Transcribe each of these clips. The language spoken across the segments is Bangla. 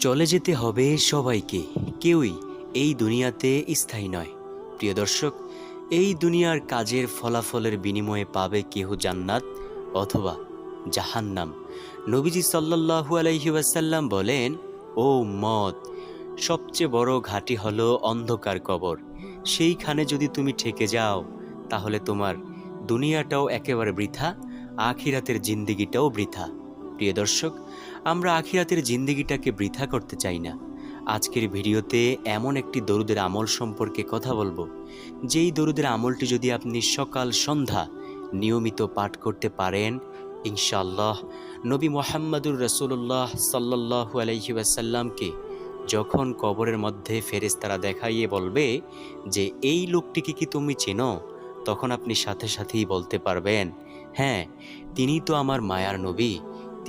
চলে যেতে হবে সবাইকে, কেউই এই দুনিয়াতে স্থায়ী নয়। প্রিয় দর্শক, এই দুনিয়ার কাজের ফলাফলের বিনিময়ে পাবে কেহ জান্নাত অথবা জাহান্নাম। নবীজি সাল্লাল্লাহু আলাইহি ওয়াসাল্লাম বলেন, ও মত সবচেয়ে বড় ঘাঁটি হলো অন্ধকার কবর। সেইখানে যদি তুমি ঠেকে যাও, তাহলে তোমার দুনিয়াটাও একেবারে বৃথা, আখিরাতের জিন্দিগিটাও বৃথা। প্রিয় দর্শক আমরা আখিরাতের জিন্দিগিটাকে বৃথা করতে চাই না। আজকের ভিডিওতে এমন একটি দরুদের আমল সম্পর্কে কথা বলব। যেই দরুদের আমলটি যদি আপনি সকাল, সন্ধ্যা নিয়মিত পাঠ করতে পারেন, ইনশাআল্লাহ নবী মোহাম্মদুর রসুল্লাহ সাল্লাহু আলহি ওয়াসাল্লামকে যখন কবরের মধ্যে ফেরেশতারা দেখাইয়ে বলবে যে, এই লোকটিকে কি তুমি চেনো? তখন আপনি সাথে সাথেই বলতে পারবেন হ্যাঁ তিনি তো আমার মায়ার নবী।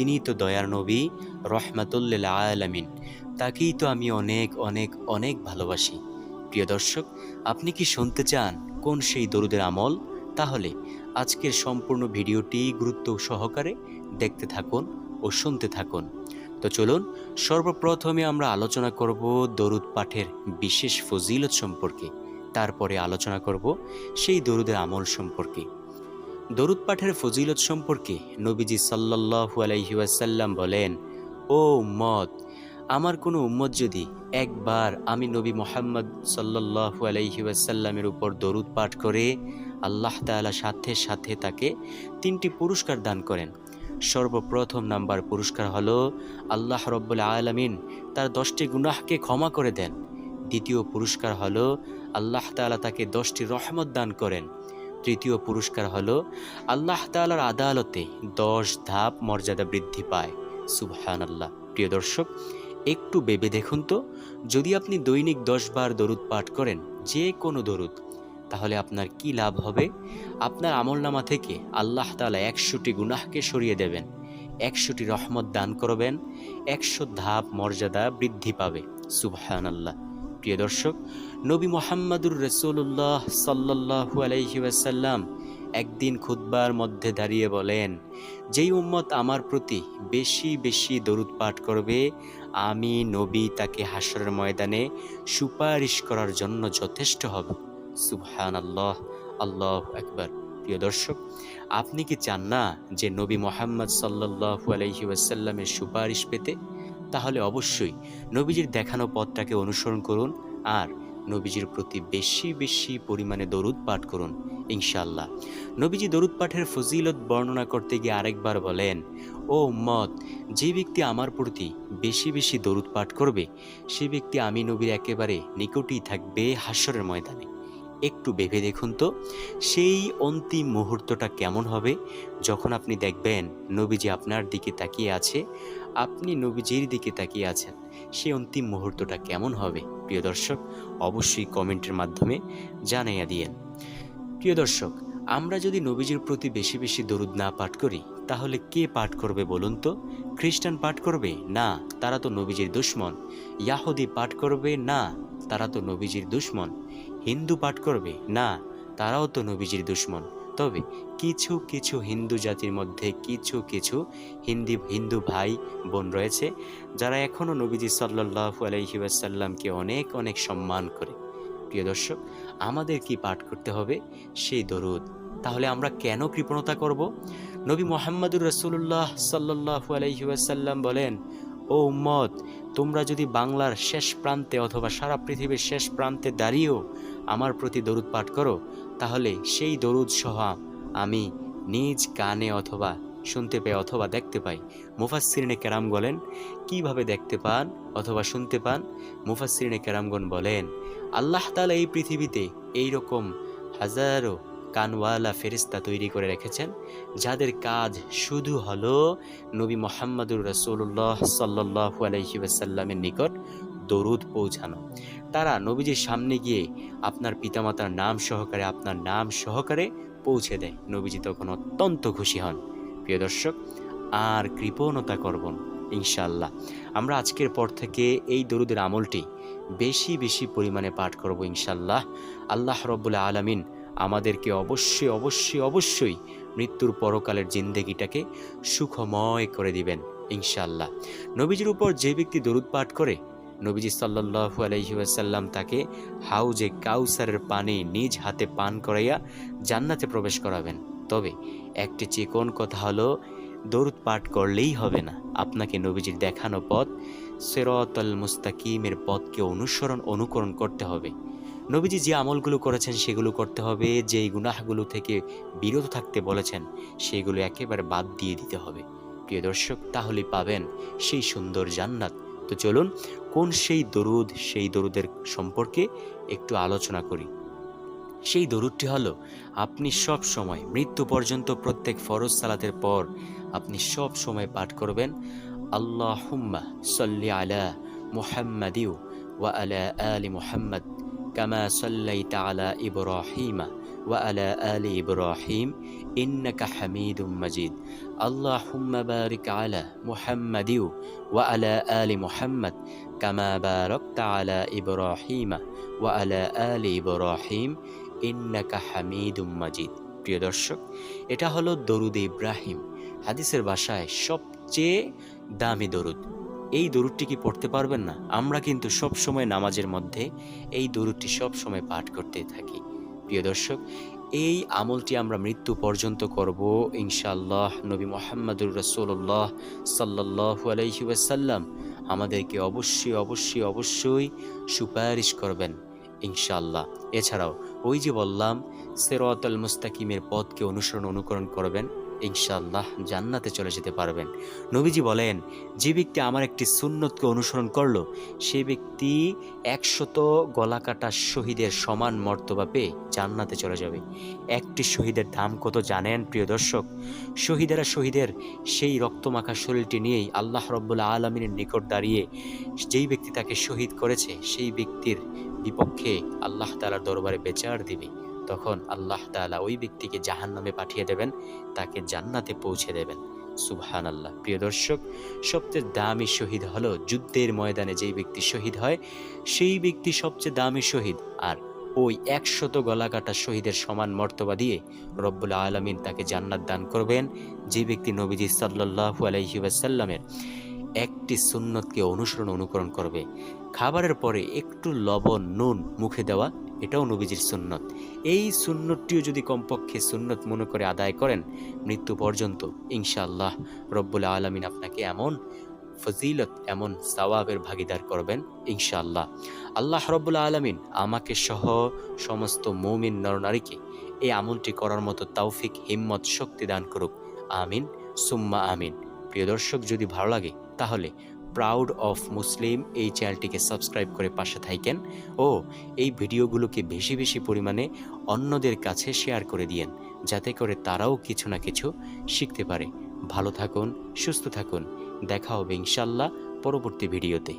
তিনি তো দয়ার নবী রহমাতুল্লিল আলামিন। তাকেই তো আমি অনেক অনেক অনেক ভালোবাসি। প্রিয় দর্শক, আপনি কি শুনতে চান কোন সেই দরুদের আমল? তাহলে আজকের সম্পূর্ণ ভিডিওটি গুরুত্ব সহকারে দেখতে থাকুন ও শুনতে থাকুন। তো চলুন, সর্বপ্রথমে আমরা আলোচনা করব দরুদ পাঠের বিশেষ ফজিলত সম্পর্কে। তারপরে আলোচনা করব সেই দরুদের আমল সম্পর্কে। দরুদ পাঠের ফজিলত সম্পর্কে নবীজি সাল্লাল্লাহু আলাইহি বলেন, ও উম্মত, আমার কোনো উম্মত যদি একবার আমি নবী মোহাম্মদ সাল্লাল্লাহু আলাইহি ওয়াসাল্লামের উপর দরুদ পাঠ করে, আল্লাহ তাআলা সাথে সাথে তাকে তিনটি পুরস্কার দান করেন। সর্বপ্রথম নাম্বার পুরস্কার হল আল্লাহ রব্বুল আলামিন তার দশটি গুনাহকে ক্ষমা করে দেন। দ্বিতীয় পুরস্কার হল আল্লাহ তাআলা তাকে দশটি রহমত দান করেন। তৃতীয় পুরস্কার হলো আল্লাহ তাআলার আদালতে দশ ধাপ মর্যাদা বৃদ্ধি পায়। সুবহান আল্লাহ প্রিয় দর্শক, একটু ভেবে দেখুন তো, যদি আপনি দৈনিক দশ বার দরুদ পাঠ করেন, যে কোনো দরুদ, তাহলে আপনার কি লাভ হবে? আপনার আমলনামা থেকে আল্লাহ তাআলা একশোটি গুনাহকে সরিয়ে দেবেন, একশোটি রহমত দান করবেন, একশো ধাপ মর্যাদা বৃদ্ধি পাবে। সুবহান আল্লাহ প্রিয় দর্শক, নবী মোহাম্মদুর রসুল্লাহ সাল্লাহু আলাইহি একদিন খুতবার মধ্যে দাঁড়িয়ে বলেন, যেই উম্মত আমার প্রতি বেশি বেশি দরুদ পাঠ করবে, আমি নবী তাকে হাসরের ময়দানে সুপারিশ করার জন্য যথেষ্ট হবে। সুবহান আল্লাহ আল্লাহ একবার প্রিয় দর্শক, আপনি কি চান না যে নবী মোহাম্মদ সাল্লাহু আলাইহি ওয়াসাল্লামের সুপারিশ পেতে? তাহলে অবশ্যই নবীজির দেখানো পথটাকে অনুসরণ করুন আর নবীজির প্রতি বেশি বেশি পরিমাণে দরুদ পাঠ করুন ইনশাল্লাহ নবীজি দরুদ পাঠের ফজিলত বর্ণনা করতে গিয়ে আরেকবার বলেন, ও মত যে ব্যক্তি আমার প্রতি বেশি বেশি দরুদ পাঠ করবে, সে ব্যক্তি আমি নবীর একেবারে নিকটেই থাকবে হাস্যরের ময়দানে। একটু ভেবে দেখুন তো, সেই অন্তিম মুহূর্তটা কেমন হবে? যখন আপনি দেখবেন নবীজি আপনার দিকে তাকিয়ে আছে আপনি নবীজির দিকে তাকিয়ে আছেন। সেই অন্তিম মুহূর্তটা কেমন হবে? প্রিয় দর্শক, অবশ্যই কমেন্টের মাধ্যমে জানাইয়া দিয়েন। প্রিয় দর্শক, আমরা যদি নবীজির প্রতি বেশি বেশি দরুদ না পাঠ করি, তাহলে কে পাঠ করবে বলুন তো? খ্রিস্টান পাঠ করবে? না, তারা তো নবীজির দুশ্মন। ইয়াহুদি পাঠ করবে? না, তারা তো নবীজির দুশ্মন। হিন্দু পাঠ করবে? না, তারাও তো নবীজির দুশ্মন। তবে কিছু কিছু হিন্দু জাতির মধ্যে কিছু কিছু হিন্দি, হিন্দু ভাই বোন রয়েছে, যারা এখনও নবীজি সাল্লাহু আলহি ওয়াসাল্লামকে অনেক অনেক সম্মান করে। প্রিয় দর্শক, আমাদের কি পাঠ করতে হবে? সেই দরুদ। তাহলে আমরা কেন কৃপণতা করব? নবী মোহাম্মদুর রসুল্লাহ সাল্লাহু আলহি ওয়াসাল্লাম বলেন, ও উম্মত, তোমরা যদি বাংলার শেষ প্রান্তে অথবা সারা পৃথিবীর শেষ প্রান্তে দাঁড়িয়েও আমার প্রতি দরুদ পাঠ করো তাহলে সেই দরুদ সহ আমি নিজ কানে অথবা শুনতে পাই অথবা দেখতে পাই। মুফাসিরিনে কেরাম বলেন, কীভাবে দেখতে পান অথবা শুনতে পান? মুফাসিরিনে কেরামগণ বলেন, আল্লাহ তালা এই পৃথিবীতে এই রকম হাজারো কানওয়ালা ফেরিস্তা তৈরি করে রেখেছেন, যাদের কাজ শুধু হলো নবী মোহাম্মদুর রসুল্লাহ সাল্লাহ আলহি ওয়াসাল্লামের নিকট দরুদ পৌঁছানো। তারা নবীজির সামনে গিয়ে আপনার পিতামাতার নাম সহকারে, আপনার নাম সহকারে পৌঁছে দেয়। নবীজি তখন অত্যন্ত খুশি হন। প্রিয় দর্শক, আর কৃপণতা করবন ইনশাল্লাহ আমরা আজকের পর থেকে এই দরুদের আমলটি বেশি বেশি পরিমাণে পাঠ করব ইনশাল্লাহ আল্লাহ রব্বুল্লা আলমিন আমাদেরকে অবশ্যই অবশ্যই অবশ্যই মৃত্যুর পরকালের জিন্দেগিটাকে সুখময় করে দিবেন ইনশাল্লাহ নবীজির উপর যে ব্যক্তি দরুদ পাঠ করে নবীজি সাল্লাহু আলহিউসাল্লাম তাকে হাউজে কাউসারের পানি নিজ হাতে পান করাইয়া জান্নাতে প্রবেশ করাবেন। তবে একটি চিকন কথা হলো, দরুদ পাঠ করলেই হবে না। আপনাকে নবীজির দেখানো পথ, সেরতল মুস্তাকিমের পথকে অনুসরণ, অনুকরণ করতে হবে। নবীজি যে আমলগুলো করেছেন সেগুলো করতে হবে, যেই গুনাহগুলো থেকে বিরত থাকতে বলেছেন সেগুলো একেবারে বাদ দিয়ে দিতে হবে। প্রিয় দর্শক, তাহলে পাবেন সেই সুন্দর জান্নাত। তো চলুন, কোন সেই দরুদ, সেই দরুদের সম্পর্কে একটু আলোচনা করি। সেই দরুদটি হলো, আপনি সব সময়, মৃত্যু পর্যন্ত প্রত্যেক ফরজ সালাতের পর আপনি সব সময় পাঠ করবেন আল্লাহ হুম্মা সল্লি আলা মুহাম্মাদিউ ওয়া আলা আলি মুহাম্মদ কামা সাল্লাইতা আলা ইব্রাহিমা ওয়া আলা আলি ইব্রাহিম ইন্নাকা হামিদুম মাজিদ। আলা মুহাম্মাদিউ ওয়া আলা আলি মুহাম্মদ কামা বারাকতা আলা ইব্রাহিমা ওয়া আলা আলি ইব্রাহিম ইন্নাকা হামিদুম মাজিদ প্রিয় দর্শক, এটা হলো দরুদ ইব্রাহিম, হাদিসের ভাষায় সবচেয়ে দামি দরুদ। এই দরুদটি কি পড়তে পারবেন না? আমরা কিন্তু সব সময় নামাজের মধ্যে এই দরুদটি সব সময় পাঠ করতে থাকি। প্রিয় দর্শক এই আমলটি আমরা মৃত্যু পর্যন্ত করব ইনশাল্লাহ নবী মোহাম্মদুর রসুল্লাহ সাল্লাহু আলহি ওয়াসাল্লাম আমাদেরকে অবশ্যই অবশ্যই অবশ্যই সুপারিশ করবেন ইনশাল্লাহ এছাড়াও ওই যে বললাম, সেরতল মুস্তাকিমের পথকে অনুসরণ, অনুকরণ করবেন ইনশাআল্লাহ জান্নাতে চলে যেতে পারবেন। নবীজি বলেন, যে ব্যক্তি আমার একটি সুন্নতকে অনুসরণ করল, সে ব্যক্তি একশত গলাকাটা শহীদের সমান মর্তবা পেয়ে জান্নাতে চলে যাবে। একটি শহীদের দাম কত জানেন, প্রিয় দর্শক? শহীদেরা শহীদের সেই রক্তমাখা শরীরটি নিয়েই আল্লাহ রব্বুল্লা আলমিনের নিকট দাঁড়িয়ে যেই ব্যক্তি তাকে শহীদ করেছে, সেই ব্যক্তির বিপক্ষে আল্লাহ তালার দরবারে বেচার দিবে। তখন আল্লাহ তালা ওই ব্যক্তিকে জাহান নামে পাঠিয়ে দেবেন, তাকে জান্নাতে পৌঁছে দেবেন। সুবহান আল্লাহ প্রিয় দর্শক, সবচেয়ে দামি শহীদ হলো যুদ্ধের ময়দানে যেই ব্যক্তি শহীদ হয়, সেই ব্যক্তি সবচেয়ে দামি শহীদ আর ওই একশত গলাকাটা শহীদের সমান মর্তবা দিয়ে রব্বুল আলমিন তাকে জান্নাত দান করবেন, যে ব্যক্তি নবীজি সাল্লাহু আলহিবাসাল্লামের একটি সুন্নতকে অনুসরণ, অনুকরণ করবে। খাবারের পরে একটু লবণ, নুন মুখে দেওয়া এটাও নবীজির সুন্নত। এই সুন্নতটিও যদি কমপক্ষে সুন্নত মনে করে আদায় করেন, মৃত্যু পর্যন্ত ইনশাআল্লাহ রব্বুল আলমিন আপনাকে এমন ফজিলত, এমন সওয়াবের ভাগিদার করবেন ইনশাআল্লাহ। আল্লাহ রব্বুল আলমিন আমাকে সহ সমস্ত মৌমিন নরনারীকে এই আমলটি করার মতো তৌফিক, হিম্মত, শক্তি দান করুক। আমিন, সুম্মা আমিন। প্রিয় দর্শক, যদি ভালো লাগে তাহলে প্রাউড অফ মুসলিম এই চ্যানেলটিকে সাবস্ক্রাইব করে পাশে থাকেন ও এই ভিডিওগুলোকে বেশি বেশি পরিমাণে অন্যদের কাছে শেয়ার করে দিয়েন, যাতে করে তারাও কিছু না কিছু শিখতে পারে। ভালো থাকুন, সুস্থ থাকুন। দেখা হবে ইনশাল্লাহ পরবর্তী ভিডিওতে।